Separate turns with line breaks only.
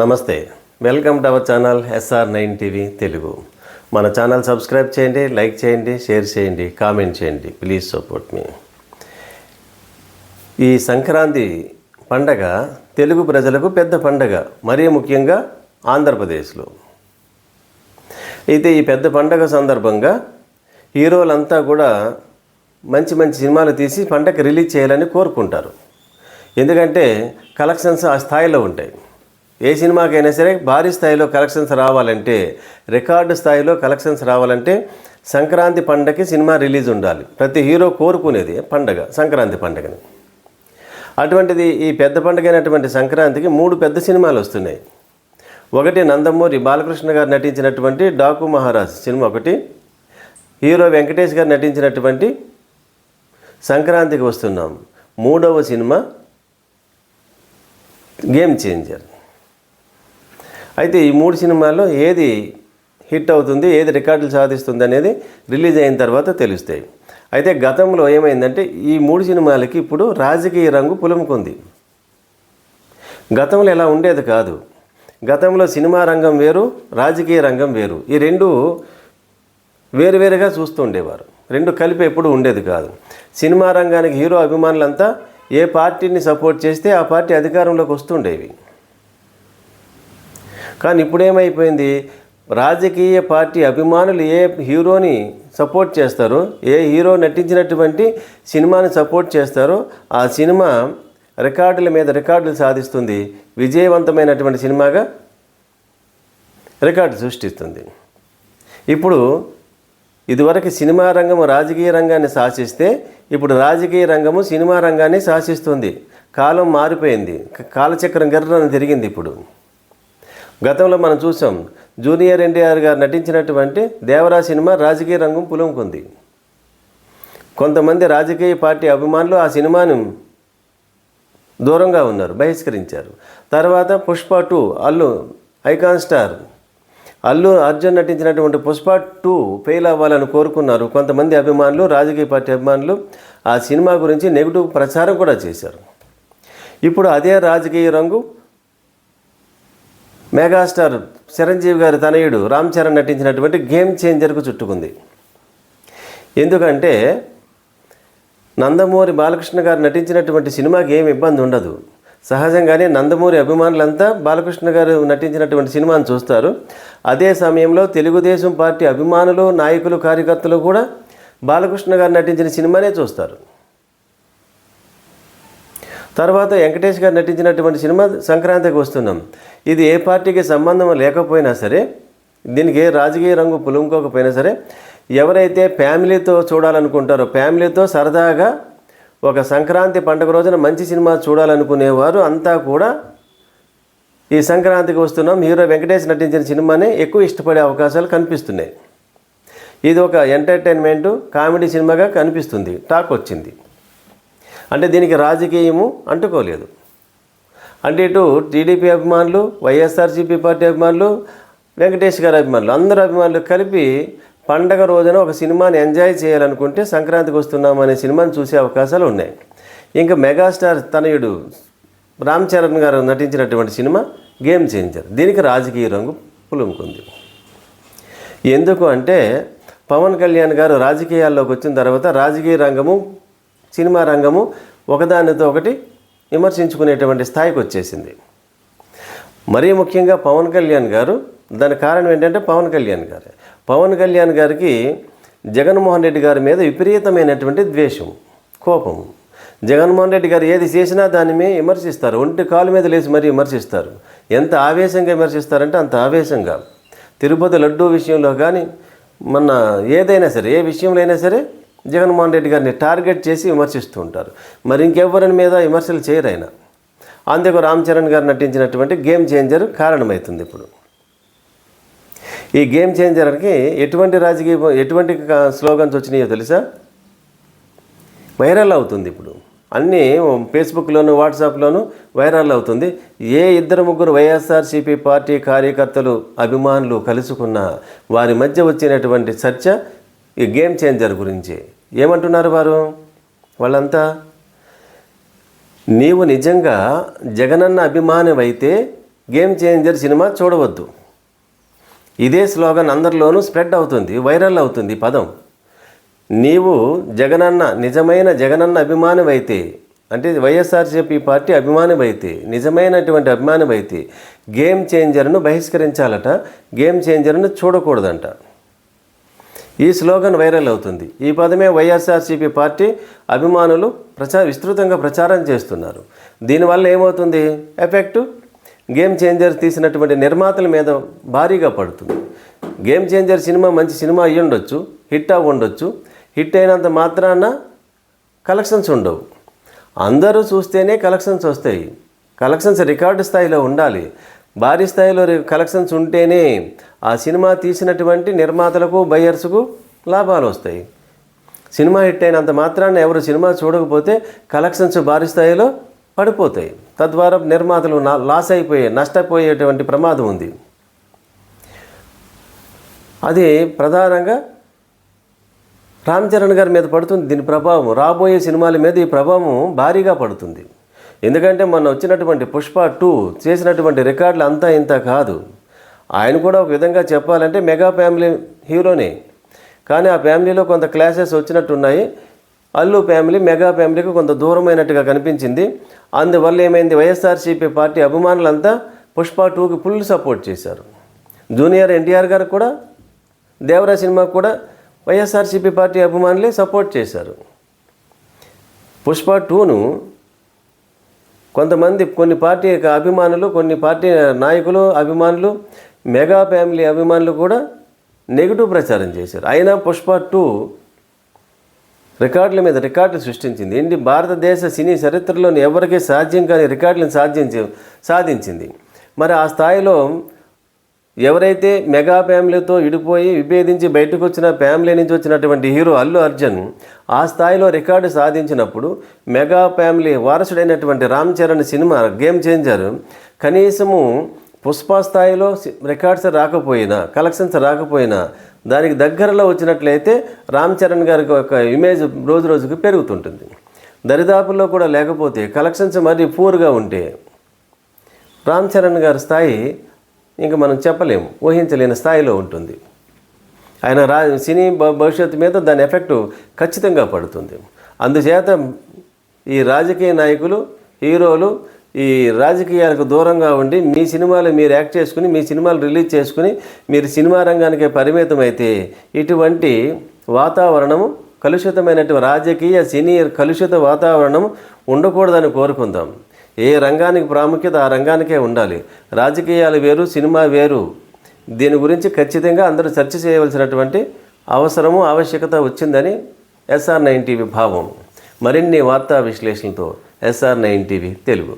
నమస్తే. Welcome to our channel SR nine TV Telugu. మన channel subscribe చేయండి like చేయండి షేర్ చేయండి కామెంట్ చేయండి. Please support me. ఈ సంక్రాంతి పండగ తెలుగు ప్రజలకు పెద్ద పండగ మరీ ముఖ్యంగా ఆంధ్రప్రదేశ్లో. అయితే ఈ పెద్ద పండగ సందర్భంగా హీరోలంతా కూడా మంచి మంచి సినిమాలు తీసి పండగ రిలీజ్ చేయాలని కోరుకుంటారు. ఎందుకంటే కలెక్షన్స్ ఆ స్థాయిలో ఉంటాయి. ఏ సినిమాకైనా సరే భారీ స్థాయిలో కలెక్షన్స్ రావాలంటే రికార్డు స్థాయిలో కలెక్షన్స్ రావాలంటే సంక్రాంతి పండగకి సినిమా రిలీజ్ ఉండాలి. ప్రతి హీరో కోరుకునేది పండగ సంక్రాంతి పండగని. అటువంటిది ఈ పెద్ద పండుగ అయినటువంటి సంక్రాంతికి మూడు పెద్ద సినిమాలు వస్తున్నాయి. ఒకటి నందమూరి బాలకృష్ణ గారు నటించినటువంటి డాకు మహారాజ్ సినిమా ఒకటి హీరో వెంకటేష్ గారు నటించినటువంటి సంక్రాంతికి వస్తున్నాం. మూడవ సినిమా గేమ్ చేంజర్. అయితే ఈ మూడు సినిమాల్లో ఏది హిట్ అవుతుంది ఏది రికార్డులు సాధిస్తుంది అనేది రిలీజ్ అయిన తర్వాత తెలుస్తాయి. అయితే గతంలో ఏమైందంటే ఈ మూడు సినిమాలకి ఇప్పుడు రాజకీయ రంగు పులుముకుంది. గతంలో ఎలా ఉండేది కాదు. గతంలో సినిమా రంగం వేరు రాజకీయ రంగం వేరు. ఈ రెండు వేరువేరుగా చూస్తూ ఉండేవారు. రెండు కలిపి ఎప్పుడు ఉండేది కాదు. సినిమా రంగానికి హీరో అభిమానులంతా ఏ పార్టీని సపోర్ట్ చేస్తే ఆ పార్టీ అధికారంలోకి వస్తుండేవి. కానీ ఇప్పుడు ఏమైపోయింది రాజకీయ పార్టీ అభిమానులు ఏ హీరోని సపోర్ట్ చేస్తారో? ఏ హీరో నటించినటువంటి సినిమాని సపోర్ట్ చేస్తారో? ఆ సినిమా రికార్డుల మీద రికార్డులు సాధిస్తుంది. విజయవంతమైనటువంటి సినిమాగా రికార్డు సృష్టిస్తుంది. ఇప్పుడు ఇదివరకు సినిమా రంగము రాజకీయ రంగాన్ని శాసిస్తే ఇప్పుడు రాజకీయ రంగము సినిమా రంగాన్ని శాసిస్తుంది. కాలం మారిపోయింది. కాలచక్రం గర్రని తిరిగింది ఇప్పుడు. గతంలో మనం చూసాం జూనియర్ ఎన్టీఆర్ గారు నటించినటువంటి దేవరా సినిమా రాజకీయ రంగం పులుముకుంది. కొంతమంది రాజకీయ పార్టీ అభిమానులు ఆ సినిమాను దూరంగా ఉన్నారు బహిష్కరించారు. తర్వాత Pushpa two Allu icon star Allu Arjun నటించినటువంటి పుష్ప టూ ఫెయిల్ అవ్వాలని కోరుకున్నారు. కొంతమంది అభిమానులు రాజకీయ పార్టీ అభిమానులు ఆ సినిమా గురించి నెగిటివ్ ప్రచారం కూడా చేశారు. ఇప్పుడు అదే రాజకీయ రంగు మెగాస్టార్ చిరంజీవి గారి తనయుడు రామ్ చరణ్ నటించినటువంటి గేమ్ చేంజర్కు చుట్టుకుంది. ఎందుకంటే నందమూరి బాలకృష్ణ గారు నటించినటువంటి సినిమాకి ఏమి ఇబ్బంది ఉండదు. సహజంగానే నందమూరి అభిమానులంతా బాలకృష్ణ గారు నటించినటువంటి సినిమాను చూస్తారు. అదే సమయంలో తెలుగుదేశం పార్టీ అభిమానులు నాయకులు కార్యకర్తలు కూడా బాలకృష్ణ గారు నటించిన సినిమానే చూస్తారు. తర్వాత వెంకటేష్ గారు నటించినటువంటి సినిమా సంక్రాంతికి వస్తున్నాం. ఇది ఏ పార్టీకి సంబంధం లేకపోయినా సరే దీనికి ఏ రాజకీయ రంగు పులుముకోకపోయినా సరే ఎవరైతే ఫ్యామిలీతో చూడాలనుకుంటారో ఫ్యామిలీతో సరదాగా ఒక సంక్రాంతి పండుగ రోజున మంచి సినిమా చూడాలనుకునేవారు అంతా కూడా ఈ సంక్రాంతికి వస్తున్నాం. హీరో వెంకటేష్ నటించిన సినిమానే ఎక్కువ ఇష్టపడే అవకాశాలు కనిపిస్తున్నాయి. ఇది ఒక ఎంటర్టైన్మెంటు కామెడీ సినిమాగా కనిపిస్తుంది. టాక్ వచ్చింది. అంటే దీనికి రాజకీయము అంటుకోలేదు. అంటే ఇటు టీడీపీ అభిమానులు వైఎస్ఆర్సీపీ పార్టీ అభిమానులు వెంకటేష్ గారి అభిమానులు అందరు అభిమానులు కలిపి పండగ రోజున ఒక సినిమాని ఎంజాయ్ చేయాలనుకుంటే సంక్రాంతికి వస్తున్నాం అనే సినిమాని చూసే అవకాశాలు ఉన్నాయి. ఇంకా మెగాస్టార్ తనయుడు రామ్ చరణ్ గారు నటించినటువంటి సినిమా గేమ్ చేంజర్. దీనికి రాజకీయ రంగు పులుముకుంది. ఎందుకు అంటే పవన్ కళ్యాణ్ గారు రాజకీయాల్లోకి వచ్చిన తర్వాత రాజకీయ రంగము సినిమా రంగము ఒకదానితో ఒకటి విమర్శించుకునేటువంటి స్థాయికి వచ్చేసింది. మరీ ముఖ్యంగా పవన్ కళ్యాణ్ గారు దాని కారణం ఏంటంటే పవన్ కళ్యాణ్ గారు. పవన్ కళ్యాణ్ గారికి జగన్మోహన్ రెడ్డి గారి మీద విపరీతమైనటువంటి ద్వేషం కోపం. జగన్మోహన్ రెడ్డి గారు ఏది చేసినా దాని మీద విమర్శిస్తారు. ఒంటి కాలు మీద లేచి మరీ విమర్శిస్తారు. ఎంత ఆవేశంగా విమర్శిస్తారంటే అంత ఆవేశంగా. తిరుపతి లడ్డూ విషయంలో కానీ మన ఏదైనా సరే ఏ విషయంలో అయినా సరే జగన్మోహన్ రెడ్డి గారిని టార్గెట్ చేసి విమర్శిస్తూ ఉంటారు. మరి ఇంకెవ్వరిని మీద విమర్శలు చేయరు ఆయన. అందుకు రామ్ చరణ్ గారు నటించినటువంటి గేమ్ చేంజర్ కారణమవుతుంది ఇప్పుడు. ఈ గేమ్ చేంజర్కి ఎటువంటి రాజకీయ ఎటువంటి స్లోగన్స్ వచ్చినాయో తెలుసా? వైరల్ అవుతుంది ఇప్పుడు. అన్నీ ఫేస్బుక్లోను వాట్సాప్లోను వైరల్ అవుతుంది. ఏ ఇద్దరు ముగ్గురు వైఎస్ఆర్సీపీ పార్టీ కార్యకర్తలు అభిమానులు కలుసుకున్న వారి మధ్య వచ్చినటువంటి చర్చ ఈ గేమ్ చేంజర్ గురించి. ఏమంటున్నారు వారు? వాళ్ళంతా నీవు నిజంగా జగనన్న అభిమానివైతే గేమ్ చేంజర్ సినిమా చూడవద్దు. ఇదే స్లోగన్ అందరిలోనూ స్ప్రెడ్ అవుతుంది వైరల్ అవుతుంది పదం. నీవు జగనన్న నిజమైన జగనన్న అభిమానివైతే అంటే వైఎస్ఆర్సీపీ పార్టీ అభిమానివైతే నిజమైనటువంటి అభిమానివైతే గేమ్ చేంజర్ను బహిష్కరించాలట గేమ్ చేంజర్ను చూడకూడదంట. ఈ స్లోగన్ వైరల్ అవుతుంది. ఈ పదమే వైఎస్ఆర్సీపీ పార్టీ అభిమానులు ప్రచార విస్తృతంగా ప్రచారం చేస్తున్నారు. దీనివల్ల ఏమవుతుంది? ఎఫెక్టు? గేమ్ చేంజర్ తీసినటువంటి నిర్మాతల మీద భారీగా పడుతుంది. గేమ్ చేంజర్ సినిమా మంచి సినిమా అయ్యి ఉండొచ్చు హిట్ అవ్వ ఉండొచ్చు హిట్ అయినంత మాత్రాన కలెక్షన్స్ ఉండవు. అందరూ చూస్తేనే కలెక్షన్స్ వస్తాయి. కలెక్షన్స్ రికార్డు స్థాయిలో ఉండాలి. భారీ స్థాయిలో కలెక్షన్స్ ఉంటేనే ఆ సినిమా తీసినటువంటి నిర్మాతలకు బయ్యర్స్కు లాభాలు వస్తాయి. సినిమా హిట్ అయినంత మాత్రాన్ని ఎవరు సినిమా చూడకపోతే కలెక్షన్స్ భారీ స్థాయిలో పడిపోతాయి. తద్వారా నిర్మాతలు నా లాస్ అయిపోయే నష్టపోయేటువంటి ప్రమాదం ఉంది. అది ప్రధానంగా రామ్ చరణ్ గారి మీద పడుతుంది దీని ప్రభావం. రాబోయే సినిమాల మీద ఈ ప్రభావం భారీగా పడుతుంది. ఎందుకంటే మొన్న వచ్చినటువంటి పుష్ప టూ చేసినటువంటి రికార్డులు అంతా ఇంత కాదు. ఆయన కూడా ఒక విధంగా చెప్పాలంటే మెగా ఫ్యామిలీ హీరోనే. కానీ ఆ ఫ్యామిలీలో కొంత క్లాసెస్ వచ్చినట్టున్నాయి. అల్లు ఫ్యామిలీ మెగా ఫ్యామిలీకి కొంత దూరమైనట్టుగా కనిపించింది. అందువల్ల ఏమైంది? వైఎస్ఆర్సీపీ పార్టీ అభిమానులంతా పుష్ప టూకి ఫుల్ సపోర్ట్ చేశారు. జూనియర్ ఎన్టీఆర్ గారు కూడా దేవరా సినిమాకు కూడా వైఎస్ఆర్సీపీ పార్టీ అభిమానులే సపోర్ట్ చేశారు. పుష్ప టూను కొంతమంది కొన్ని పార్టీ యొక్క అభిమానులు కొన్ని పార్టీ నాయకులు అభిమానులు మెగా ఫ్యామిలీ అభిమానులు కూడా నెగిటివ్ ప్రచారం చేశారు. అయినా పుష్ప టూ రికార్డుల మీద రికార్డులు సృష్టించింది. ఇండి భారతదేశ సినీ చరిత్రలోని ఎవరికీ సాధ్యం కాని రికార్డులను సాధ్యం సాధించింది. మరి ఆ స్థాయిలో ఎవరైతే మెగా ఫ్యామిలీతో ఇడిపోయి విభేదించి బయటకు వచ్చిన ఫ్యామిలీ నుంచి వచ్చినటువంటి హీరో అల్లు అర్జున్ ఆ స్థాయిలో రికార్డు సాధించినప్పుడు mega family వారసుడైనటువంటి Ram Charan cinema game changer. కనీసము పుష్ప స్థాయిలో రికార్డ్స్ రాకపోయినా కలెక్షన్స్ రాకపోయినా దానికి దగ్గరలో వచ్చినట్లయితే రామ్ చరణ్ గారికి ఒక ఇమేజ్ రోజు రోజుకు పెరుగుతుంటుంది. దరిదాపుల్లో కూడా లేకపోతే కలెక్షన్స్ మరీ పూర్గా ఉంటే రామ్ చరణ్ గారి స్థాయి ఇంకా మనం చెప్పలేము ఊహించలేని స్థాయిలో ఉంటుంది. ఆయన రా సినీ భవిష్యత్తు మీద దాని ఎఫెక్ట్ ఖచ్చితంగా పడుతుంది. అందుచేత ఈ రాజకీయ నాయకులు హీరోలు ఈ రాజకీయాలకు దూరంగా ఉండి మీ సినిమాలు మీరు యాక్ట్ చేసుకుని మీ సినిమాలు రిలీజ్ చేసుకుని మీరు సినిమా రంగానికే పరిమితం అయితే ఇటువంటి వాతావరణము కలుషితమైనటువంటి రాజకీయ సినీ కలుషిత వాతావరణం ఉండకూడదని కోరుకుందాం. ఏ రంగానికి ప్రాముఖ్యత ఆ రంగానికే ఉండాలి. రాజకీయాలు వేరు సినిమా వేరు. దీని గురించి ఖచ్చితంగా అందరూ చర్చ చేయవలసినటువంటి అవసరము ఆవశ్యకత వచ్చిందని ఎస్ఆర్ నైన్ టీవీ భావం. మరిన్ని వార్తా విశ్లేషణతో ఎస్ఆర్ నైన్ టీవీ తెలుగు.